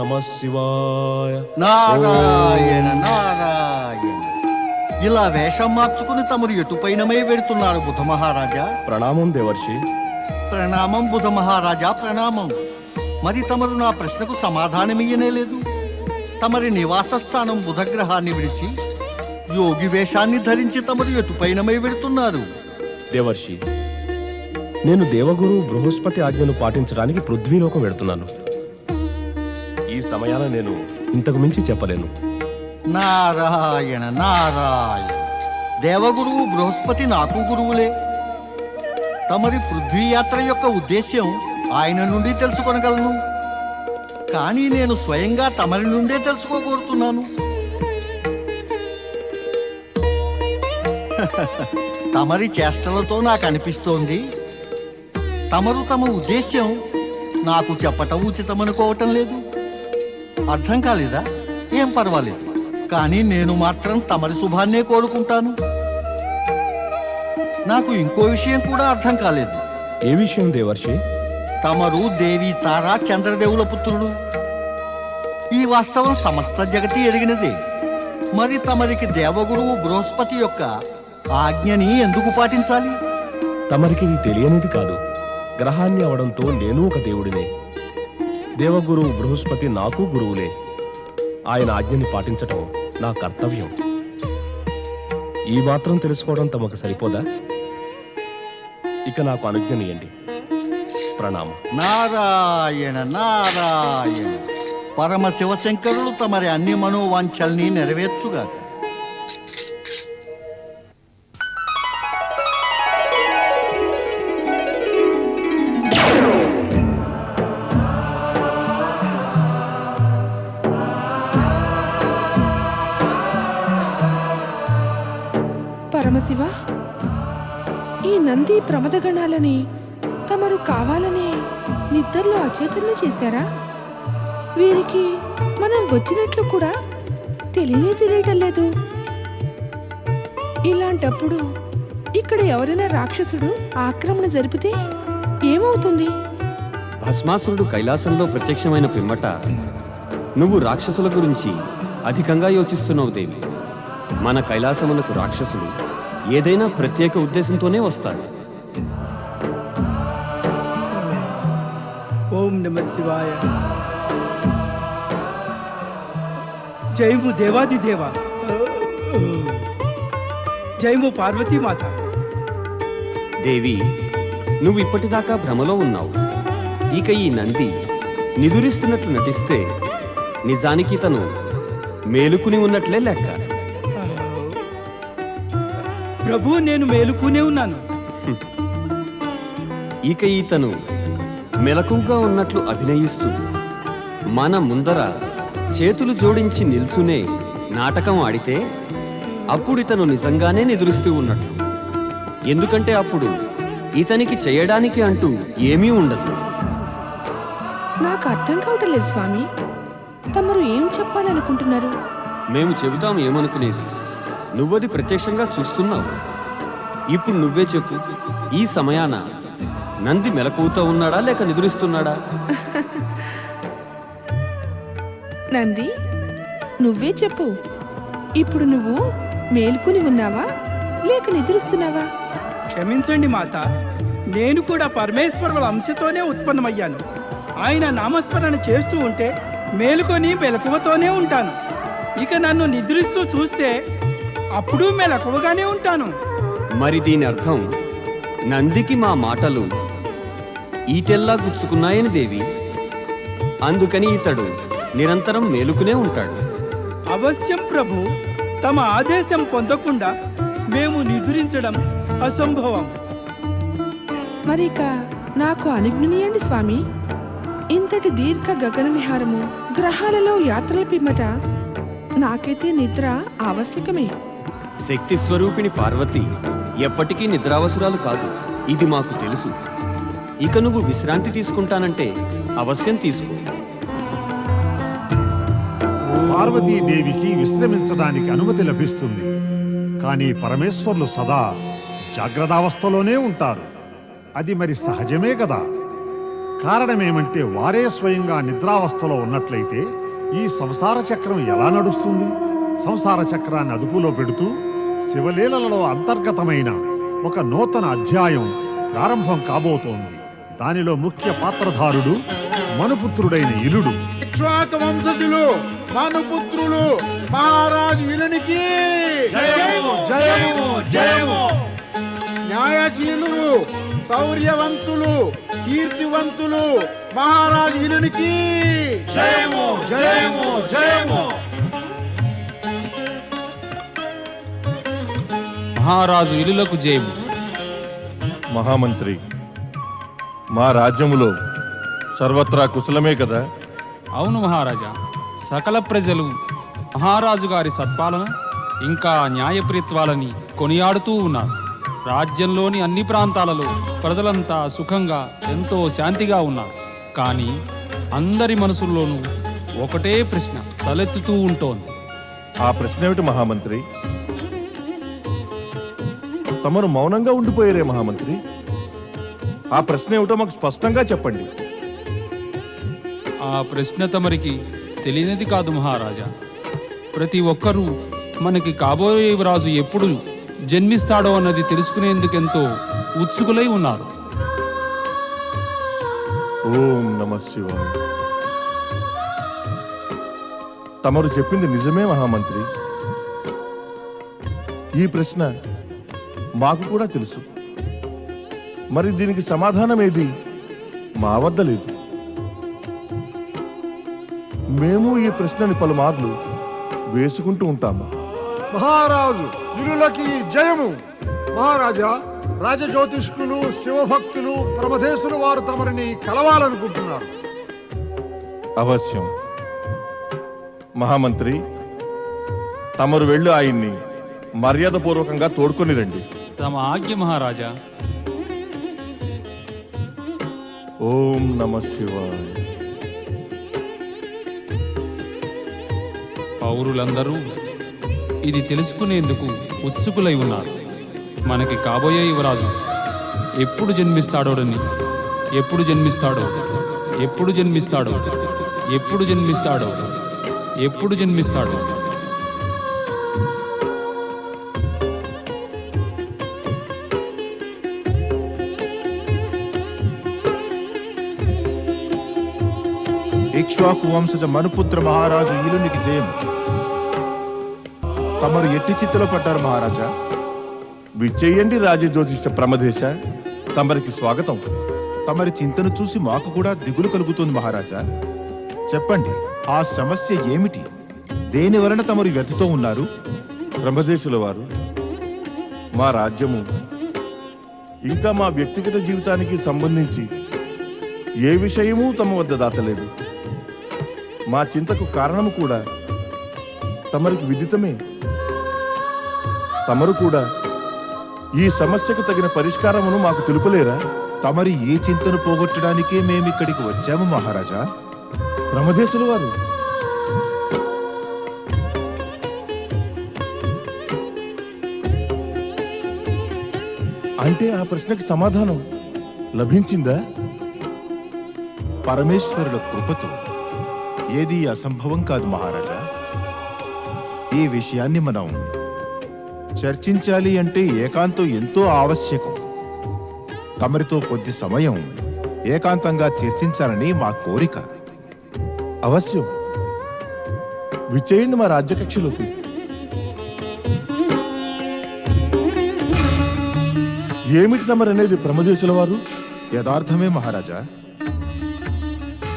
నమ శివాయ. నారాయణ నారాయణ. ఇలా వేషం మార్చుకుని తమరు ఎటుపైనమై వెడుతున్నారు బుధ మహారాజా? ప్రణామం దేవర్షి. ప్రణామం బుధ మహారాజా ప్రణామం. మరి తమరు నా ప్రశ్నకు సమాధానమియ్యనే లేదు. తమరి నివాస స్థానం బుధగ్రహాన్ని విడిచి యోగి వేషాన్ని ధరించి తమరు ఎటుపైనమై వెడుతున్నారు దేవర్షి నేను దేవగురు బృహస్పతి ఆజ్ఞను పాటించడానికి పృథ్వీలోకం వెడుతున్నాను సమయాన నేను ఇంతకు మించి చెప్పలేను. నారాయణ నారాయణ. దేవగురువు బృహస్పతి నాకు గురువులే. తమరి పృథ్వీ యాత్ర యొక్క ఉద్దేశ్యం ఆయన నుండి తెలుసుకొనగలను. కానీ నేను స్వయంగా తమరి నుండే తెలుసుకోగోరుతున్నాను. తమరి చేష్టలతో నాకు అనిపిస్తోంది. తమరు తమ ఉద్దేశ్యం నాకు చెప్పటం ఉచితమనుకోవటం లేదు. అర్థం కాలేదా? ఏం పర్వాలేదు. కానీ నేను మాత్రం తమరి శుభాన్నే కోరుకుంటాను. నాకు ఇంకో విషయం కూడా అర్థం కాలేదు. ఏ విషయం దేవర్షి? తమరు దేవి తారా చంద్రదేవుల పుత్రుడు ఈ వాస్తవం సమస్త జగతి ఎరిగినదే. మరి తమరికి దేవగురువు బృహస్పతి యొక్క ఆజ్ఞని ఎందుకు పాటించాలి? తమరికి ఇది తెలియనిది కాదు. గ్రహాన్ని అవడంతో నేను ఒక దేవుడినే. దేవగురువు బృహస్పతి నాకు గురువులే. ఆయన ఆజ్ఞని పాటించటం నా కర్తవ్యం. ఈ మాత్రం తెలుసుకోవడం తమకు సరిపోదా? ఇక నాకు అనుజ్ఞనియండి ప్రణామం. నారాయణ నారాయణ. పరమ శివశంకరుడు తమరి అన్ని మనోవాంఛల్ని నెరవేర్చుగాక. నంది ప్రమదగణాలని తమరు కావాలనే నిద్రలో అచేతనలు చేశారా? వీరికి మనం వచ్చినట్లు కూడా తెలియనే తెలియటం లేదు ఇలాంటప్పుడు ఇక్కడ ఎవరైనా రాక్షసుడు ఆక్రమణ జరిపితే ఏమవుతుంది? భస్మాసురుడు కైలాసంలో ప్రత్యక్షమైన పిమ్మట నువ్వు రాక్షసుల గురించి అధికంగా యోచిస్తున్నావు దేవి. మన కైలాసమునకు రాక్షసులు ఏదైనా ప్రత్యేక ఉద్దేశంతోనే వస్తారు ఓం నమ శివాయ. జయము దేవాది దేవ. పార్వతీమాత దేవి నువ్వు ఇప్పటిదాకా భ్రమలో ఉన్నావు. ఇక ఈ నంది నిదురిస్తున్నట్లు నటిస్తే నిజానికి తను మేలుకుని ఉన్నట్లే లెక్క. ప్రభు నేను మేలుకునే ఉన్నాను. ఇక ఈతను మెలకుగా ఉన్నట్లు అభినయిస్తూ మన ముందర చేతులు జోడించి నిల్చునే నాటకం ఆడితే అప్పుడు ఇతను నిజంగానే నిద్రిస్తూ ఉన్నట్లు ఎందుకంటే అప్పుడు ఇతనికి చేయడానికి అంటూ ఏమీ ఉండదు. నాకు అర్థం కావటం లేదు స్వామి. తమరు ఏం చెప్పాలనుకుంటున్నారు? మేము చెబుతాం ఏమనుకునేది? నువ్వది ప్రత్యక్షంగా చూస్తున్నావు. ఇప్పుడు నువ్వే చెప్పు ఈ సమయాన నంది మెలకువతో ఉన్నాడా లేక నిద్రిస్తున్నాడా? నంది నువ్వే చెప్పు. ఇప్పుడు నువ్వు మేల్కొని ఉన్నావా లేక నిద్రిస్తున్నావా? క్షమించండి మాత నేను కూడా పరమేశ్వరుల అంశతోనే ఉత్పన్నమయ్యాను. ఆయన నామస్మరణ చేస్తూ ఉంటే మేలుకొని మెలకువతోనే ఉంటాను. ఇక నన్ను నిద్రిస్తూ చూస్తే అప్పుడు మెలకువగానే ఉంటాను. మరి దీని అర్థం నందికి మా మాటలు ఈటెల్లా గుచ్చుకున్నాయని దేవి. అందుకని ఇతడు నిరంతరం మేలుకునే ఉంటాడు. అవశ్యం ప్రభు తమ ఆదేశం పొందకుండా మేము నిదురించడం అసంభవం. మరిక నాకు అనుజ్ఞనీయండి స్వామి. ఇంతటి దీర్ఘ గగన విహారము గ్రహాలలో యాత్రల పిమ్మట నాకైతే నిద్ర ఆవశ్యకమే. శక్తి స్వరూపిణి పార్వతి ఎప్పటికీ నిద్రావసరాలు కాదు. ఇది మాకు తెలుసు. ఇక నువ్వు విశ్రాంతి తీసుకుంటానంటే అవశ్యం తీసుకో. పార్వతీదేవికి విశ్రమించడానికి అనుమతి లభిస్తుంది. కానీ పరమేశ్వర్లు సదా జాగ్రత్తావస్థలోనే ఉంటారు. అది మరి సహజమే కదా? కారణమేమంటే వారే స్వయంగా నిద్రావస్థలో ఉన్నట్లయితే ఈ సంసార చక్రం ఎలా నడుస్తుంది? సంసార చక్రాన్ని అదుపులో పెడుతూ శివలీలలో అంతర్గతమైన ఒక నూతన అధ్యాయం ప్రారంభం కాబోతోంది. దానిలో ముఖ్య పాత్రధారుడు మనుపుత్రుడైన ఇలుడు. వంశజులు మనుపుత్రులు మహారాజు ఇలునికి జయము జయము జయము. న్యాయశీలులు శౌర్యవంతులు కీర్తివంతులు మహారాజు ఇలునికి జయము జయము జయము. మహారాజు ఇలులకు జయము మహామంత్రి మా రాజ్యములో సర్వత్రా కుశలమే కదా? అవును మహారాజా సకల ప్రజలు మహారాజు గారి సత్పాలన ఇంకా న్యాయప్రీత్వాలని కొనియాడుతూ ఉన్నారు. రాజ్యంలోని అన్ని ప్రాంతాలలో ప్రజలంతా సుఖంగా ఎంతో శాంతిగా ఉన్నారు. కానీ అందరి మనసుల్లోనూ ఒకటే ప్రశ్న తలెత్తుతూ ఉంటోంది. ఆ ప్రశ్న ఏమిటి మహామంత్రి? తమరు మౌనంగా ఉండిపోయారే మహామంత్రి? ఆ ప్రశ్న ఏమిటో మాకు స్పష్టంగా చెప్పండి. ఆ ప్రశ్న తమరికి తెలియనిది కాదు మహారాజా. ప్రతి ఒక్కరూ మనకి కాబోయే రాజు ఎప్పుడు జన్మిస్తాడో అన్నది తెలుసుకునేందుకెంతో ఉత్సుకులై ఉన్నారు. ఓం నమ శివాయ. తమరు చెప్పింది నిజమే మహామంత్రి. ఈ ప్రశ్న మాకు కూడా తెలుసు. మరి దీనికి సమాధానం ఏది? మా వద్ద లేదు. మేము ఈ ప్రశ్నని పలుమార్లు వేసుకుంటూ ఉంటాము. మహారాజు ఇరులకి జయము. మహారాజా రాజజ్యోతిష్కులు శివభక్తులు ప్రమదేశులు వారు తమరిని కలవాలనుకుంటున్నారు. అవశ్యం. మహామంత్రి తమరు వెళ్ళి ఆయన్ని మర్యాదపూర్వకంగా తోడుకొని రండి. తమ ఆజ్ఞ మహారాజా. ఓం నమ శివాయ. పౌరులందరూ ఇది తెలుసుకునేందుకు ఉత్సుకులై ఉన్నారు. మనకి కాబోయే యువరాజు ఎప్పుడు జన్మిస్తాడోడని ఎప్పుడు జన్మిస్తాడో ఎప్పుడు జన్మిస్తాడో ఎప్పుడు జన్మిస్తాడో ఎప్పుడు జన్మిస్తాడో. ఇక్ష్వాకు వంశజ మనుపుత్ర మహారాజు ఈలునికి జయము తమరు ఎట్టి చిత్తులో పడ్డారు మహారాజా? విచ్చేయండి రాజజ్యోతిష ప్రమదేశ తమరికి స్వాగతం. తమరి చింతను చూసి మాకు కూడా దిగులు కలుగుతుంది మహారాజా. చెప్పండి ఆ సమస్య ఏమిటి? దేని వలన తమరు వ్యతతో ఉన్నారు? బ్రహ్మదేశుల వారు మా రాజ్యము ఇంకా మా వ్యక్తిగత జీవితానికి సంబంధించి ఏ విషయమూ తమ వద్ద దాచలేదు. మా చింతకు కారణము కూడా తమరికి విదితమే. తమరు కూడా ఈ సమస్యకు తగిన పరిష్కారమును మాకు తెలుపలేరా? తమరి ఏ చింతను పోగొట్టడానికే మేమిక్కడికి వచ్చాము మహారాజా. బ్రహ్మదేశుల వారు. అంటే ఆ ప్రశ్నకి సమాధానం లభించిందా? పరమేశ్వరుల కృపతో. ఏది అసంభవం కాదు మహారాజా. ఈ విషయాన్ని మనం చర్చించాలి అంటే ఏకాంతం ఎంతో ఆవశ్యకం. తమరితో కొద్ది సమయం ఏకాంతంగా చర్చించాలని మా కోరిక. అవశ్యం. విచ్చేయండి మా రాజ్యకక్షలోకి. ఏమిటి తమరనేది బ్రహ్మదేశుల వారు? యథార్థమే మహారాజా.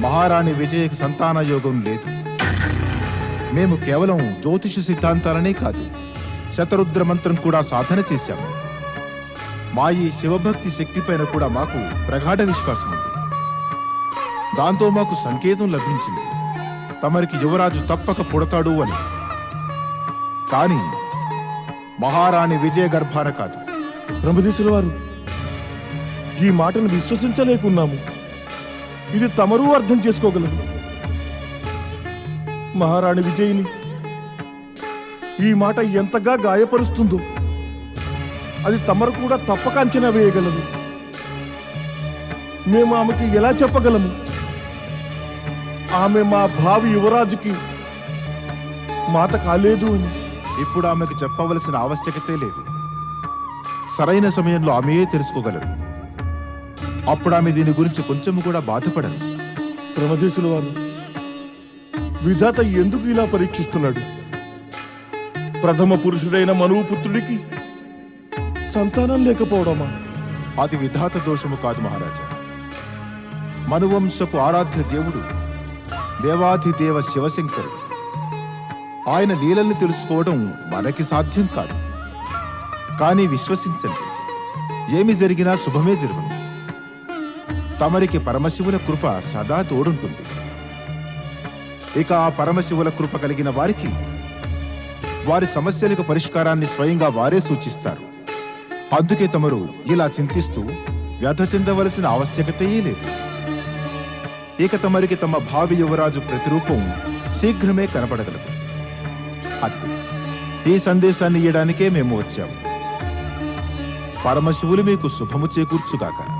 మహారాణి విజయకి సంతాన యోగం లేదు. మేము కేవలం జ్యోతిష సిద్ధాంతాలనే కాదు శతరుద్ర మంత్రం కూడా సాధన చేశాము. మా ఈ శివభక్తి శక్తిపైన కూడా మాకు ప్రగాఢ విశ్వాసం ఉంది. దాంతో మాకు సంకేతం లభించింది. తమరికి యువరాజు తప్పక పుడతాడు అని. కానీ మహారాణి విజయ గర్భాన కాదు. బ్రహ్మదేశుల వారు ఈ మాటను విశ్వసించలేకున్నాము. ఇది తమరు అర్థం చేసుకోగలరు. మహారాణి విజయిని ఈ మాట ఎంతగా గాయపరుస్తుందో అది తమరు కూడా తప్పక అంచనా వేయగలరు. మేము ఆమెకి ఎలా చెప్పగలము? ఆమె మా భావి యువరాజుకి మాట కాలేదు అని. ఇప్పుడు ఆమెకు చెప్పవలసిన ఆవశ్యకతే లేదు. సరైన సమయంలో ఆమెయే తెలుసుకోగలరు. అప్పుడు ఆమె దీని గురించి కొంచెం కూడా బాధపడరు ప్రమదేశుల వారు విధాత ఎందుకు ఇలా పరీక్షిస్తున్నాడు? ప్రథమ పురుషుడైన మనువు పుత్రుడికి సంతానం లేకపోవడమా? అది విధాత దోషము కాదు మహారాజా. మనువంశపు ఆరాధ్య దేవుడు దేవాధిదేవ శివశంకరుడు. ఆయన లీలల్ని తెలుసుకోవడం మనకి సాధ్యం కాదు. కానీ విశ్వసించండి. ఏమి జరిగినా శుభమే జరుగును. తమరికి పరమశివుల కృప సదా తోడుంటుంది. ఇక ఆ పరమశివుల కృప కలిగిన వారికి వారి సమస్యలకు పరిష్కారాన్ని స్వయంగా వారే సూచిస్తారు. అందుకే తమరు ఇలా చింతిస్తూ వ్యధ చెందవలసిన ఆవశ్యకతయే లేదు. ఇక తమరికి తమ భావి యువరాజు ప్రతిరూపం శీఘ్రమే కనపడగలదు. అంతే ఈ సందేశాన్ని ఇయ్యడానికే మేము వచ్చాము. పరమశివులు మీకు శుభము చేకూర్చుగాక.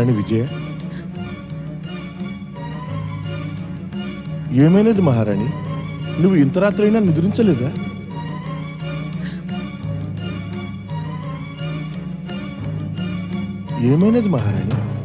మహారాణి విజయ? ఏమైనది మహారాణి? నువ్వు ఇంత రాత్రైనా నిద్రించలేదా? ఏమైనది మహారాణి?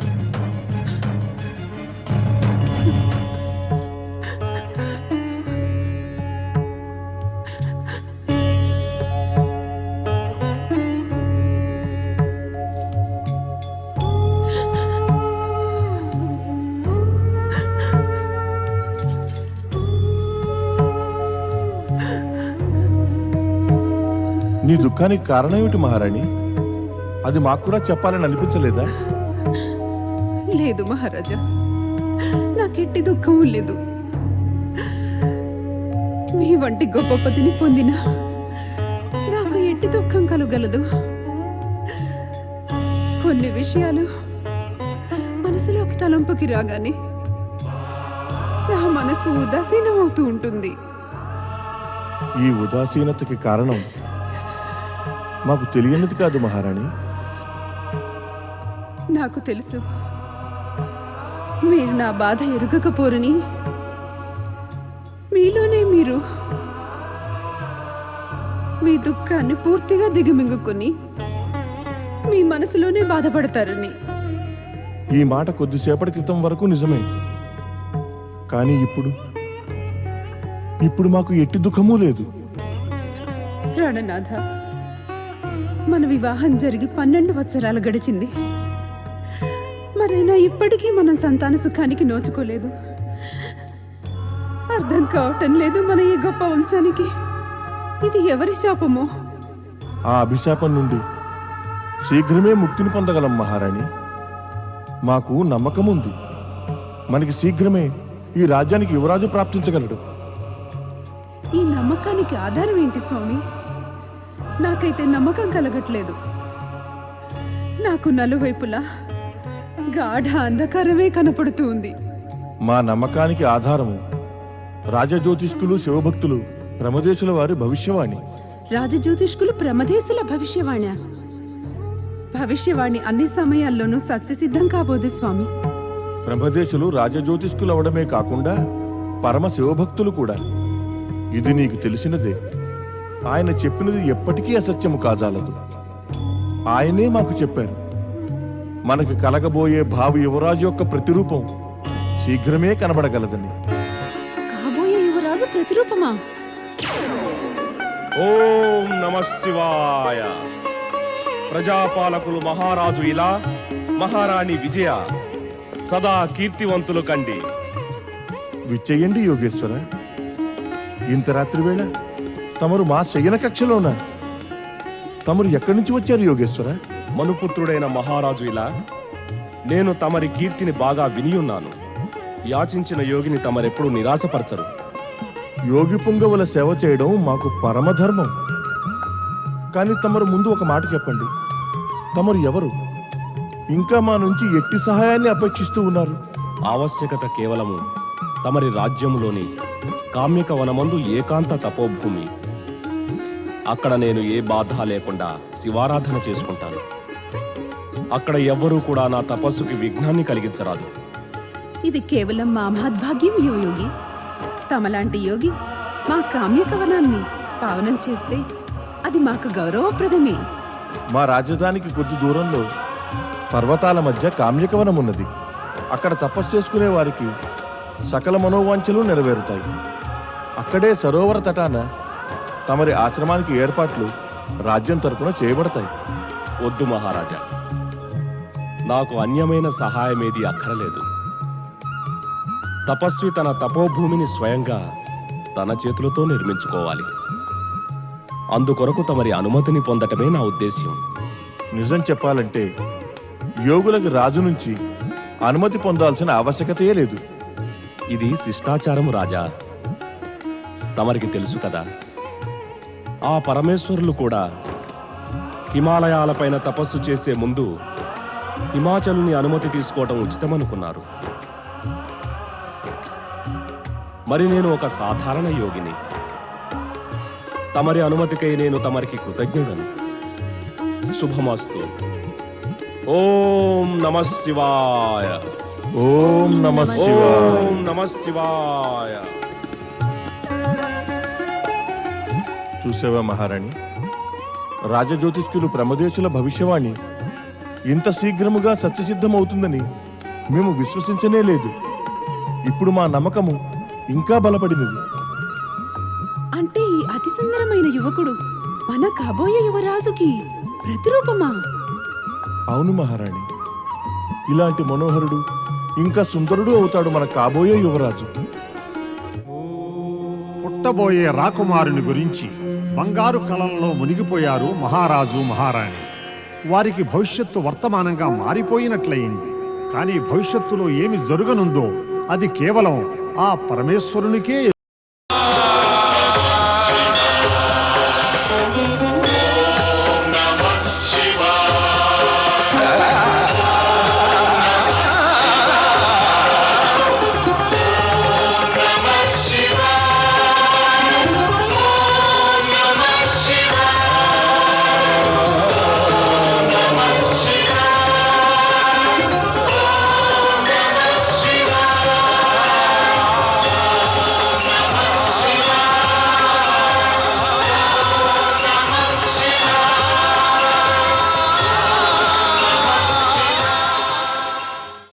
దుఃఖానికి కారణం ఏమిటి మహారాణి? అది మాకు కూడా చెప్పాలని అనిపించలేదా? లేదు మహారాజా నాకెట్టి దుఃఖము లేదు. మీ వంటి గొప్ప పతిని పొందిన నాకు ఎట్టి దుఃఖం కలుగలదు. కొన్ని విషయాలు మనసులోకి తలంపుకి రాగానే నా మనసు ఉదాసీనమవుతూ ఉంటుంది. ఈ ఉదాసీనతకి కారణం మాకు తెలియనిది కాదు మహారాణి. నాకు తెలుసు. మీరు నా బాధ ఎరుగకపోరని. మీలోనే మీరు మీ దుఃఖాన్ని పూర్తిగా దిగమింగుకొని మీ మనసులోనే బాధపడతారని. ఈ మాట కొద్దిసేపటి క్రితం వరకు నిజమే. కానీ ఇప్పుడు ఇప్పుడు మాకు ఎట్టి దుఃఖమూ లేదు. రాణనాథ మన వివాహం జరిగి పన్నెండు వత్సరాలు గడిచింది. మరైనా ఇప్పటికీ మనం సంతాన సుఖానికి నోచుకోలేదు. అర్థం కావటం లేదు మన ఈ గొప్ప వంశానికి. ఇది ఎవరి శాపమో? ఆ అభిశాపం నుండి శీఘ్రమే ముక్తిని పొందగలం మహారాణి. మాకు నమ్మకం ఉంది. మనకి శీఘ్రమే ఈ రాజ్యానికి యువరాజు ప్రాప్తించగలడు. ఈ నమ్మకానికి ఆధారం ఏంటి స్వామి? నాకైతే నమ్మకం కలగట్లేదు. నాకు నలువైపులా గాఢ అంధకారమే కనపడుతూ ఉంది. మా నమ్మకానికి ఆధారము. రాజజ్యోతిష్కులు శివభక్తులు ప్రమదేశుల వారి భవిష్యవాణి. రాజజ్యోతిష్కులు ప్రమదేశుల భవిష్యవాణి. భవిష్యవాణి అన్ని సమయాల్లోనూ సత్యసిద్ధం కాబోదు స్వామి. బ్రహ్మదేశులు రాజజ్యోతిష్కులు అవడమే కాకుండా పరమ శివభక్తులు కూడా. ఇది నీకు తెలిసినదే. ఆయన చెప్పినది ఎప్పటికీ అసత్యము కాజాలదు. ఆయనే మాకు చెప్పారు మనకు కలగబోయే భావి యువరాజు యొక్క ప్రతిరూపం శీఘ్రమే కనబడగలదని. కాబోయే యువరాజు ప్రతిరూపమా? ఓం నమ శివాయ. ప్రజాపాలకులు మహారాజు ఇలా మహారాణి విజయ సదా కీర్తివంతులు కండి. విచ్చేయండి యోగేశ్వర. ఇంత రాత్రి వేళ తమరు మా శయన కక్షలోనా? తమరు ఎక్కడి నుంచి వచ్చారు యోగేశ్వర? మనుపుత్రుడైన మహారాజు ఇలా నేను తమరి కీర్తిని బాగా వినియున్నాను యాచించిన యోగిని తమరెప్పుడు నిరాశపరచరు. యోగి పుంగవుల సేవ చేయడం మాకు పరమధర్మం. కానీ తమరు ముందు ఒక మాట చెప్పండి. తమరు ఎవరు? ఇంకా మా నుంచి ఎట్టి సహాయాన్ని అపేక్షిస్తూ ఉన్నారు? ఆవశ్యకత కేవలము తమరి రాజ్యములోని కామ్యక వనమందు ఏకాంత తపోభూమి. అక్కడ నేను ఏ బాధ లేకుండా శివారాధన చేసుకుంటాను. అక్కడ ఎవ్వరూ కూడా నా తపస్సుకి విఘ్నాన్ని కలిగించరాదు. ఇది కేవలం మా మహద్భాగ్యం యోగి. తమలాంటి యోగి మా కామ్య కవనాన్ని పావనం చేస్తే అది మాకు గౌరవప్రదమే. మా రాజధానికి కొద్ది దూరంలో పర్వతాల మధ్య కామ్యకవనం ఉన్నది. అక్కడ తపస్సు చేసుకునే వారికి సకల మనోవాంఛలు నెరవేరుతాయి. అక్కడే సరోవర తటాన తమరి ఆశ్రమానికి ఏర్పాట్లు రాజ్యం తరపున చేయబడతాయి. వద్దు మహారాజా. నాకు అన్యమైన సహాయమేది అక్కరలేదు. తపస్వి తన తపోభూమిని స్వయంగా తన చేతులతో నిర్మించుకోవాలి. అందుకొరకు తమరి అనుమతిని పొందటమే నా ఉద్దేశ్యం. నిజం చెప్పాలంటే యోగులకు రాజు నుంచి అనుమతి పొందాల్సిన ఆవశ్యకతయే లేదు. ఇది శిష్టాచారము రాజా. తమరికి తెలుసు కదా. ఆ పరమేశ్వరులు కూడా హిమాలయాలపైన తపస్సు చేసే ముందు హిమాచలుని అనుమతి తీసుకోవటం ఉచితమనుకున్నారు. మరి నేను ఒక సాధారణ యోగిని. తమరి అనుమతికై నేను తమరికి కృతజ్ఞుడను. శుభమస్తు. ఓం నమ శివాయ. ఓం నమ ఓం నమ శివాయ. చూసావా మహారాణి? రాజజ్యోతిష్కులు ప్రమదేశుల భవిష్యవాణి. ఇంత శీఘ్రముగా సత్యసిద్ధమవుతుందని మేము విశ్వసించనే లేదు. ఇప్పుడు మా నమ్మకము ఇంకా బలపడినది. అంటే ఈ అతి సుందరమైన యువకుడు మన కాబోయే యువరాజుకి ప్రతిరూపమా? అవును మహారాణి. ఇలాంటి మనోహరుడు ఇంకా సుందరుడు అవుతాడు మన కాబోయే యువరాజు. పుట్టబోయే రాకుమారుని గురించి బంగారు కలంలో మునిగిపోయారు మహారాజు మహారాణి. వారికి భవిష్యత్తు వర్తమానంగా మారిపోయినట్లయింది. కానీ భవిష్యత్తులో ఏమి జరగనుందో అది కేవలం ఆ పరమేశ్వరునికే